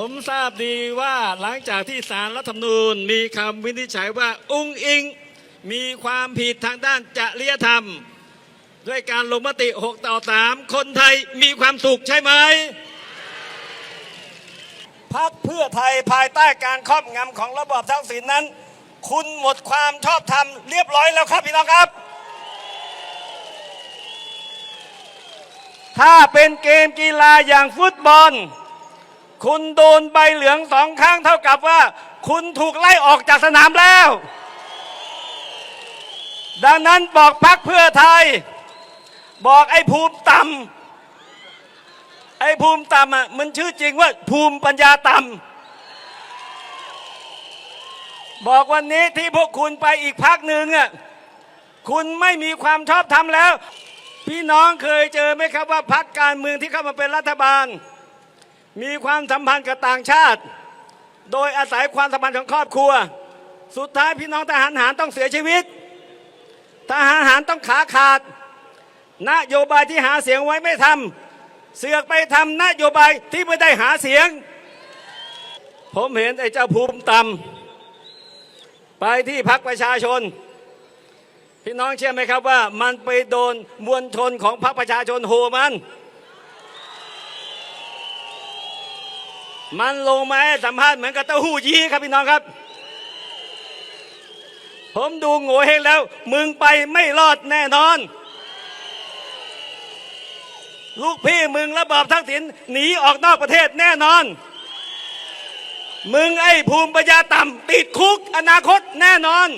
ผมทราบดีว่าหลังจากที่สารรัฐธรรมนูญมีคำวินิจฉัยว่าอุ้งอิง มีความผิดทางด้านจริยธรรม ด้วยการลงมติ 6 ต่อ 3 คนไทยมีความสุขใช่ไหมพักเพื่อไทยภายใต้การครอบงำของระบอบทักษิณนั้น คุณหมดความชอบธรรมเรียบร้อยแล้วครับพี่น้องครับ ถ้าเป็นเกมกีฬาอย่างฟุตบอล คุณโดนใบเหลืองสองครั้งเท่ากับว่า คุณถูกไล่ออกจากสนามแล้ว ดังนั้นบอกพักเพื่อไทย บอกไอ้ภูมิต่ำไอ้ภูมิต่ำอะมันชื่อจริงว่าภูมิปัญญาต่ำบอกวันนี้ที่พวกคุณไปอีกพักหนึ่งอะคุณไม่มีความชอบธรรมแล้ว พี่น้องเคยเจอไหมครับว่าพักการเมืองที่เข้ามาเป็นรัฐบาล มีความสัมพันธ์กับต่างชาติ โดยอาศัยความสัมพันธ์ของครอบครัว สุดท้ายพี่น้องทหารหารต้องเสียชีวิต ทหารหารต้องขาขาด นโยบายที่หาเสียงไว้ไม่ทำเสือกไปทำนโยบายที่ไม่ได้หาเสียง ผมเห็นไอ้เจ้าภูมิต่ำไปที่พักประชาชน พี่น้องเชื่อไหมครับว่ามันไปโดนมวลชนของพรรคประชาชนโหมัน มันลงมาให้สัมภาษณ์เหมือนกับเต้าหู้ยี้ครับพี่น้องครับ ผมดูโง่เฮงแล้ว มึงไปไม่รอดแน่นอน ลูกพี่มึงระบอบทักษิณหนีออกนอกประเทศแน่นอน มึงไอ้ภูมิปัญญาต่ำติดคุกอนาคตแน่นอน